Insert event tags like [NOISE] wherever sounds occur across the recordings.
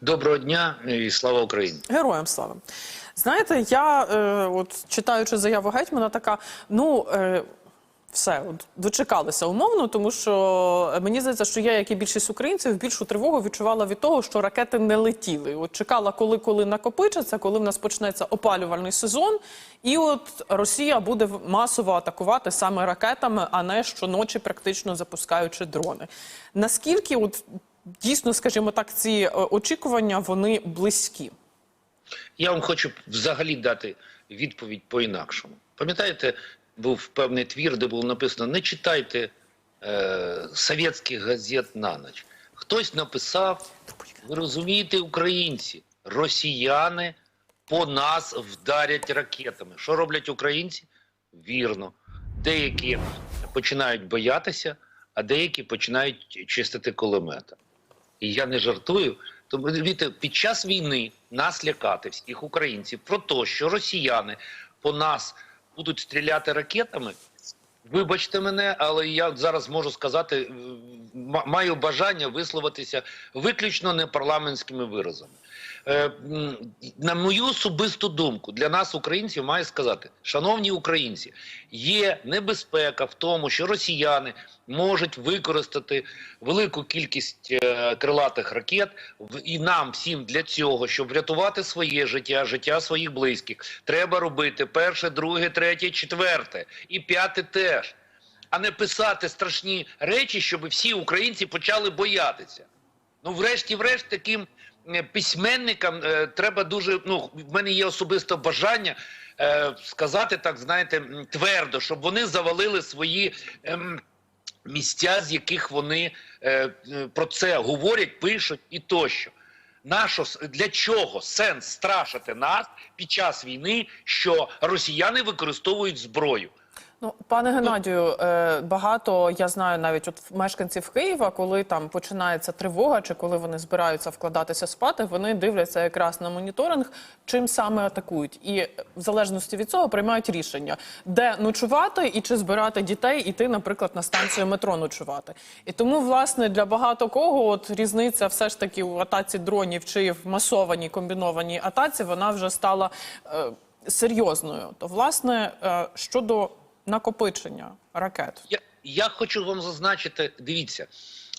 Доброго дня і слава Україні. Героям слава. Знаєте, я е, от читаючи заяву гетьмана, така, ну. Е, все, от дочекалися умовно, тому що мені здається, що я, як і більшість українців, більшу тривогу відчувала від того, що ракети не летіли. От чекала, коли коли накопичаться, коли в нас почнеться опалювальний сезон, і от Росія буде масово атакувати саме ракетами, а не щоночі практично запускаючи дрони. Наскільки от дійсно, скажімо так, ці е, очікування вони близькі? Я вам хочу взагалі дати відповідь по-інакшому. Пам'ятаєте, був певний твір, де було написано: не читайте е, совєтських газет на ніч. Хтось написав: ви розумієте, українці, росіяни по нас вдарять ракетами. Що роблять українці? Вірно. Деякі починають боятися, а деякі починають чистити кулемета. І я не жартую. Тому розумієте, під час війни нас лякати всіх українців про те, що росіяни по нас будуть стріляти ракетами. Вибачте мене, але я зараз можу сказати, маю бажання висловитися виключно непарламентськими виразами. Е, на мою особисту думку, для нас, українців, маю сказати, шановні українці, є небезпека в тому, що росіяни можуть використати велику кількість е, крилатих ракет, і нам всім для цього, щоб врятувати своє життя, життя своїх близьких, треба робити перше, друге, третє, четверте і п'яте теж, а не писати страшні речі, щоб всі українці почали боятися. Ну, врешті-врешт, таким е, письменникам е, треба дуже. Ну, в мене є особисто бажання е, сказати так, знаєте, твердо, щоб вони завалили свої. ем, Місця, з яких вони е, про це говорять, пишуть і тощо. Нашо для чого сенс страшити нас під час війни, що росіяни використовують зброю? Ну, пане Геннадію, е, багато я знаю навіть от мешканців Києва, коли там починається тривога, чи коли вони збираються вкладатися спати, вони дивляться якраз на моніторинг, чим саме атакують, і в залежності від цього приймають рішення, де ночувати і чи збирати дітей, іти, наприклад, на станцію метро ночувати. І тому, власне, для багато кого от різниця все ж таки в атаці дронів чи в масованій комбінованій атаці, вона вже стала е, серйозною. То, власне, е, щодо накопичення ракет. Я, я хочу вам зазначити, дивіться.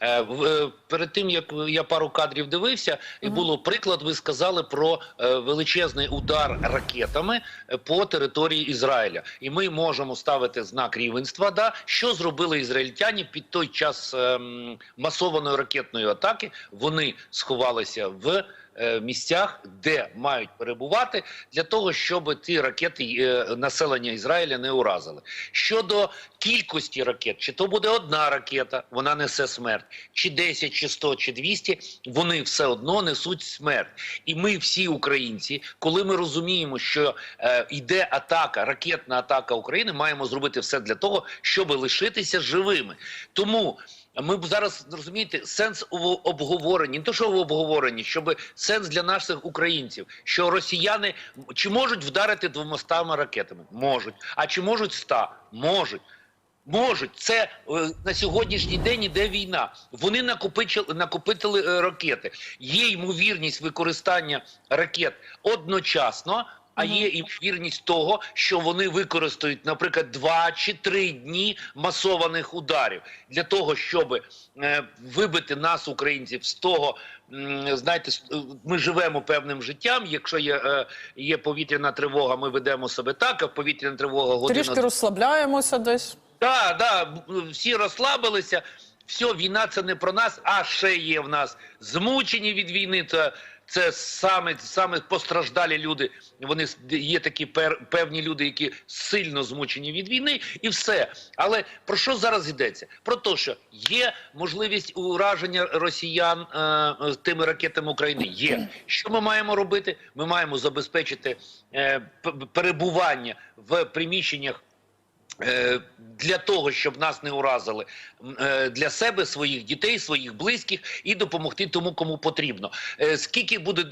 е, в- е, Перед тим як я пару кадрів дивився, і було приклад. Ви сказали про е, величезний удар ракетами по території Ізраїля, і ми можемо ставити знак рівенства. Да, що зробили ізраїльтяни під той час ем, масованої ракетної атаки? Вони сховалися в місцях, де мають перебувати, для того, щоб ті ракети е, населення Ізраїля не уразили. Щодо кількості ракет, чи то буде одна ракета, вона несе смерть, чи 10, чи 100, чи 200, вони все одно несуть смерть. І ми всі українці, коли ми розуміємо, що е, йде атака, ракетна атака України, маємо зробити все для того, щоб лишитися живими. Тому. Ми б зараз розумієте сенс у обговоренні, не то що в обговоренні, щоб сенс для наших українців, що росіяни чи можуть вдарити двомостами ракетами? Можуть. А чи можуть ста? Можуть. Можуть, це е, на сьогоднішній день іде війна. Вони накопичили накопичили е, ракети. Є ймовірність використання ракет одночасно, а є ймовірність того, що вони використають, наприклад, два чи три дні масованих ударів для того, щоб е, вибити нас, українців, з того. м, Знаєте, е, ми живемо певним життям. Якщо є, е, є повітряна тривога, ми ведемо себе так, а повітряна тривога година Трішки розслабляємося десь. так, да, б- всі розслабилися. Все, війна це не про нас, а ще є в нас змучені від війни. Це, це саме, саме постраждалі люди. Вони є такі пер, певні люди, які сильно змучені від війни, і все. Але про що зараз йдеться? Про те, що є можливість ураження росіян е, тими ракетами України. Є що ми маємо робити? Ми маємо забезпечити е, перебування в приміщеннях. Е, Для того щоб нас не уразили е, для себе, своїх дітей, своїх близьких і допомогти тому, кому потрібно. Е, Скільки буде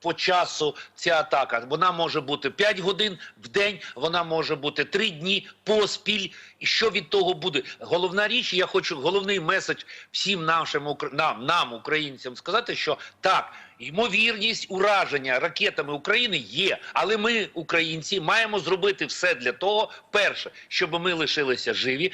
по часу ця атака? Вона може бути 5 годин в день, вона може бути 3 дні поспіль. Що від того буде? Головна річ, я хочу головний меседж всім нашим нам, нам, українцям, сказати, що так. Ймовірність ураження ракетами України є. Але ми, українці, маємо зробити все для того, перше, щоб ми лишилися живі.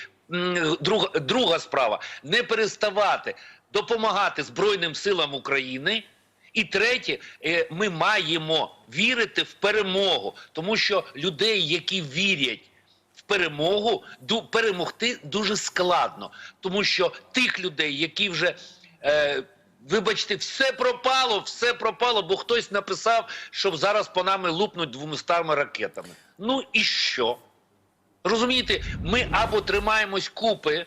Друга, друга справа не переставати допомагати Збройним силам України. І третє, е, ми маємо вірити в перемогу, тому що людей, які вірять в перемогу, перемогти дуже складно, тому що тих людей, які вже е, вибачте, все пропало, все пропало, бо хтось написав, що зараз по нами лупнуть двомистами ракетами. Ну і що? Розумієте, ми або тримаємось купи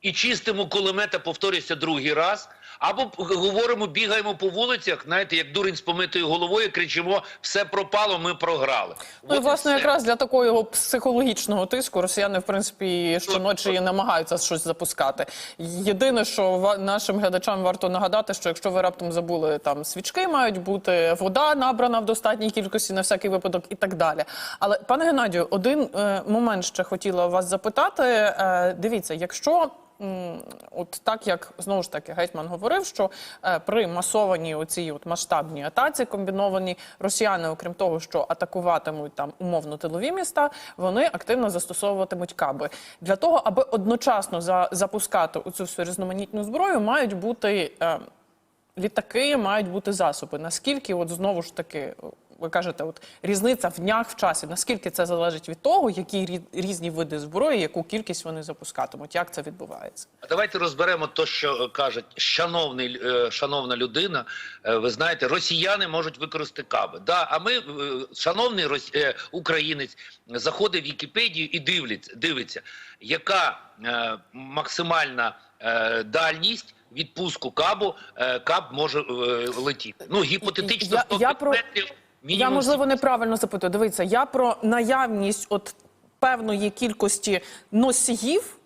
і чистимо кулемета, повторюся другий раз, або говоримо, бігаємо по вулицях, знаєте, як дурень з помитою головою, кричимо: все пропало, ми програли. Ну і власне все. якраз для такого психологічного тиску росіяни, в принципі, щоночі намагаються щось запускати. Єдине, що нашим глядачам варто нагадати, що якщо ви раптом забули там свічки, мають бути вода набрана в достатній кількості на всякий випадок і так далі. Але пане Геннадію, один е, момент ще хотіла вас запитати. Е, дивіться, якщо м, от так як знову ж таки гетьман говорив, що е, при масованій оцій от масштабній атаці комбіновані росіяни, окрім того, що атакуватимуть там умовно тилові міста, вони активно застосовуватимуть каби для того, аби одночасно за, запускати цю всю різноманітну зброю, мають бути. Е, літаки мають бути засоби. Наскільки, от знову ж таки, ви кажете, от різниця в днях в часі, наскільки це залежить від того, які рі- різні види зброї, яку кількість вони запускатимуть, як це відбувається? А Давайте розберемо те, що кажуть шановний, е, шановна людина. Е, Ви знаєте, росіяни можуть використати каби. Да, а ми, е, шановний рос- українець, заходить в Вікіпедію і дивиться, дивиться яка максимальна дальність. Відпуску кабу каб може летіти. Ну гіпотетично Я- 100 я про- метрів, Я можливо неправильно запитую. Дивіться, я про наявність от певної кількості носіїв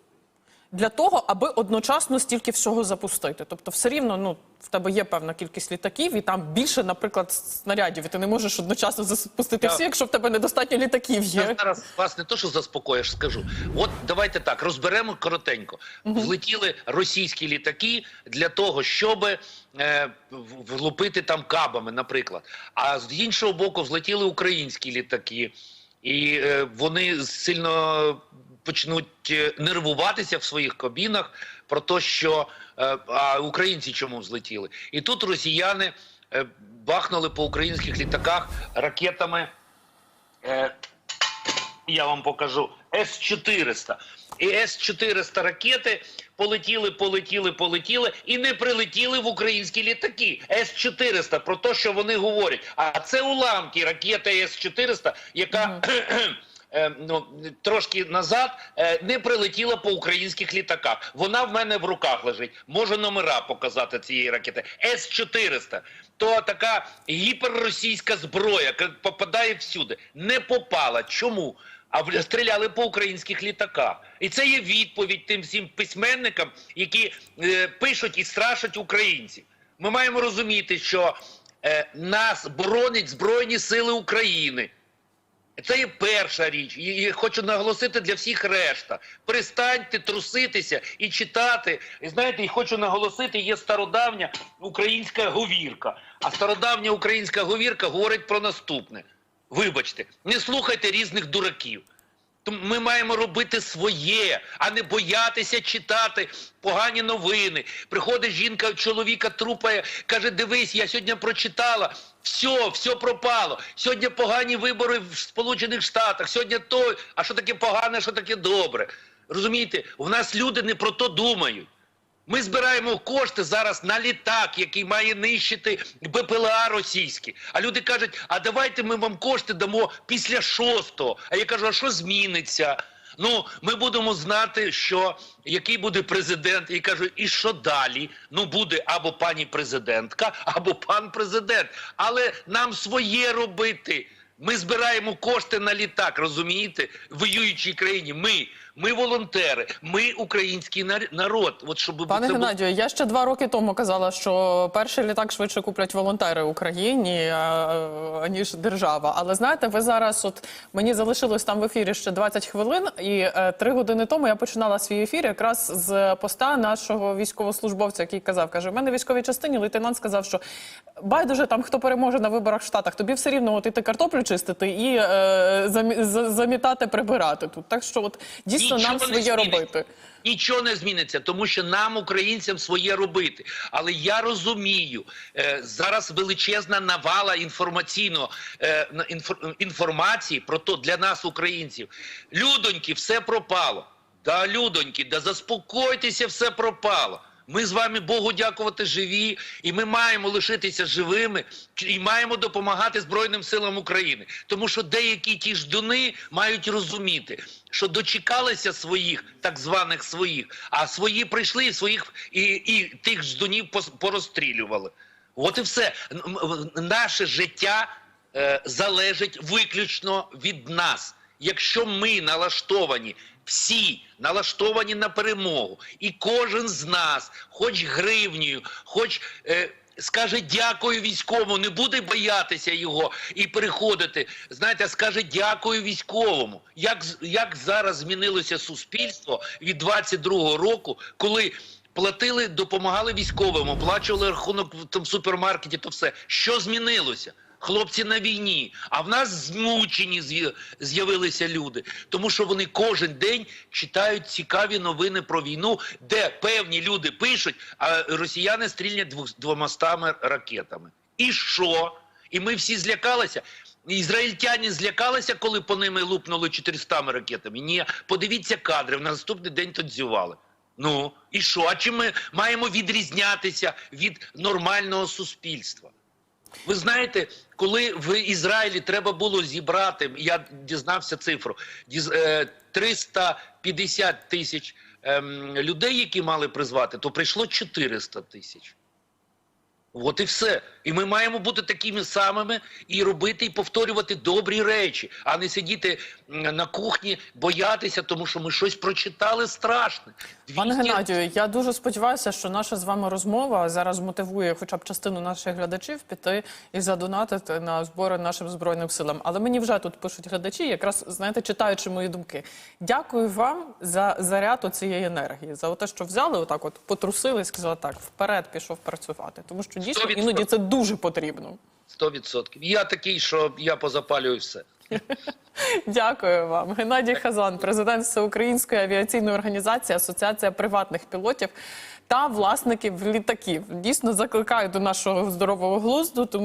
для того, аби одночасно стільки всього запустити. Тобто, все рівно, ну в тебе є певна кількість літаків, і там більше, наприклад, снарядів. І ти не можеш одночасно запустити всі, якщо в тебе недостатньо літаків Я зараз вас не то, що заспокоїш, скажу. От давайте так розберемо коротенько. Влетіли російські літаки для того, щоб е, влупити там кабами, наприклад. А з іншого боку, взлетіли українські літаки, і е, вони сильно почнуть е, нервуватися в своїх кабінах про те, що е, а українці чому взлетіли. І тут росіяни е, бахнули по українських літаках ракетами. Е, я вам покажу С-400. І С-400 ракети полетіли, полетіли, полетіли і не прилетіли в українські літаки. С-400, про те, що вони говорять. А це уламки ракети С-400, яка е, [CLEARS THROAT] ну, трошки назад е, не прилетіла по українських літаках. Вона в мене в руках лежить. Можу номера показати цієї ракети. С-400. То така гіперросійська зброя, яка попадає всюди. Не попала. Чому? А стріляли по українських літаках. І це є відповідь тим всім письменникам, які е, пишуть і страшать українців. Ми маємо розуміти, що е, нас боронять Збройні Сили України. Це є перша річ. І, хочу наголосити для всіх решта. Перестаньте труситися і читати. І знаєте, і хочу наголосити, є стародавня українська говірка. А стародавня українська говірка говорить про наступне. Вибачте, не слухайте різних дураків. Ми маємо робити своє, а не боятися читати погані новини. Приходить жінка, чоловіка трупає, каже: Дивись, я сьогодні прочитала. Все, все пропало. Сьогодні погані вибори в Сполучених Штатах. Сьогодні то. А що таке погане, що таке добре? Розумієте, у нас люди не про то думають. Ми збираємо кошти зараз на літак, який має нищити БПЛА російські. А люди кажуть, а давайте ми вам кошти дамо після шостого. А я кажу, а що зміниться? Ну, ми будемо знати, що який буде президент, і кажу, і що далі? Ну буде або пані президентка, або пан президент. Але нам своє робити. Ми збираємо кошти на літак, розумієте? В воюючій країні. Ми ми волонтери, ми український нар- народ. От щоб Пане це було- я ще два роки тому казала, що перший літак швидше куплять волонтери Україні а, аніж держава. Але знаєте, ви зараз, от мені залишилось там в ефірі ще 20 хвилин, і е, три години тому я починала свій ефір якраз з поста нашого військовослужбовця, який казав, каже: в мене в військовій частині лейтенант сказав, що байдуже там хто переможе на виборах в Штатах, тобі все рівно от іти картоплю чистити і е, замітати, прибирати тут. Так що, от дійсно нам своє робити. Нічого не зміниться, тому що нам, українцям, своє робити. Але я розумію, е, зараз величезна навала інформаційного е, інфор- інформації про то для нас, українців. Людоньки, все пропало. Да, людоньки, да заспокойтеся, все пропало. Ми з вами Богу дякувати живі, і ми маємо лишитися живими і маємо допомагати Збройним силам України. Тому що деякі ті ждуни мають розуміти, що дочекалися своїх, так званих своїх, а свої прийшли своїх і, і тих ждунів пос- порозстрілювали. От і все. Наше життя е, залежить виключно від нас. Якщо ми налаштовані, всі налаштовані на перемогу, і кожен з нас, хоч гривнею, хоч е, скаже дякую військовому, не буде боятися його і переходити. Знаєте, скаже дякую військовому. Як, як зараз змінилося суспільство від 22-го року, коли платили, допомагали військовим, оплачували рахунок в тому супермаркеті, то все. Що змінилося? Хлопці на війні, а в нас змучені з'явилися люди, тому що вони кожен день читають цікаві новини про війну, де певні люди пишуть, а росіяни стрілять двох- двомастами ракетами. І що? І ми всі злякалися. Ізраїльтяні злякалися, коли по ними лупнули 400 ракетами. Ні, подивіться кадри. На наступний день танцювали. Ну і що? А чим ми маємо відрізнятися від нормального суспільства? Ви знаєте, коли в Ізраїлі треба було зібрати, я дізнався цифру, діз- е, 350 тисяч ем, людей, які мали призвати, то прийшло 400 тисяч. От і все. І ми маємо бути такими самими і робити, і повторювати добрі речі, а не сидіти на кухні, боятися, тому що ми щось прочитали страшне. Пане 200 Геннадію, я дуже сподіваюся, що наша з вами розмова зараз мотивує хоча б частину наших глядачів піти і задонатити на збори нашим збройним силам. Але мені вже тут пишуть глядачі, якраз знаєте, читаючи мої думки. Дякую вам за заряд цієї енергії, за те, що взяли, отак, от потрусили і сказали так, вперед пішов працювати. Тому що дійсно 100%. іноді це дуже потрібно. 100%. Я такий, що я позапалюю все. Дякую вам. Геннадій Хазан, президент Всеукраїнської авіаційної організації, Асоціація приватних пілотів та власників літаків. Дійсно закликаю до нашого здорового глузду, тому